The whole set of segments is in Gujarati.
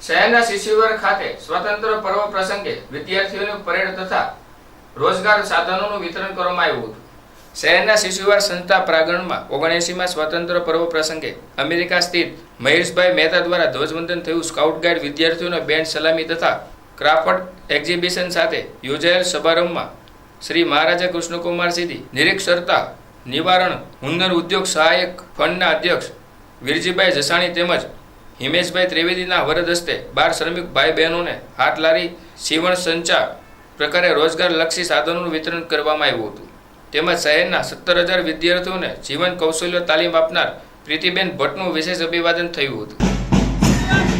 શહેરના શિશુવર ખાતે સ્વતંત્ર પર્વ પ્રસંગે વિદ્યાર્થીઓને પરેડ તથા રોજગાર સાધનોનું વિતરણ કરવામાં આવ્યું હતું. શહેરના શિશુવાર સંસ્થા પ્રાંગણમાં ઓગણએંસીમાં સ્વતંત્ર પર્વ પ્રસંગે અમેરિકા સ્થિત મહેશભાઈ મહેતા દ્વારા ધ્વજવંદન થયું. સ્કાઉટ ગાઈડ વિદ્યાર્થીઓને બેન્ડ સલામી તથા ક્રાફ્ટ એક્ઝિબિશન સાથે યોજાયેલ સમારંભમાં શ્રી મહારાજા કૃષ્ણકુમાર સિદ્ધિ નિરીક્ષરતા નિવારણ હુન્નર ઉદ્યોગ સહાયક ફંડના અધ્યક્ષ વિરજીભાઈ જસાણી તેમજ હિમેશભાઈ ત્રિવેદીના વરદ હસ્તે બાર શ્રમિક ભાઈ બહેનોને હાથ લારી સીવણ સંચા પ્રકારે રોજગારલક્ષી સાધનોનું વિતરણ કરવામાં આવ્યું હતું. તેમજ શહેરના સત્તર હજાર વિદ્યાર્થીઓને જીવન કૌશલ્ય તાલીમ આપનાર પ્રીતિબેન ભટ્ટનું વિશેષ અભિવાદન થયું હતું.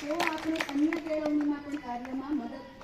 તેઓ આપણે અન્ય કેળવણીના પણ કાર્યમાં મદદ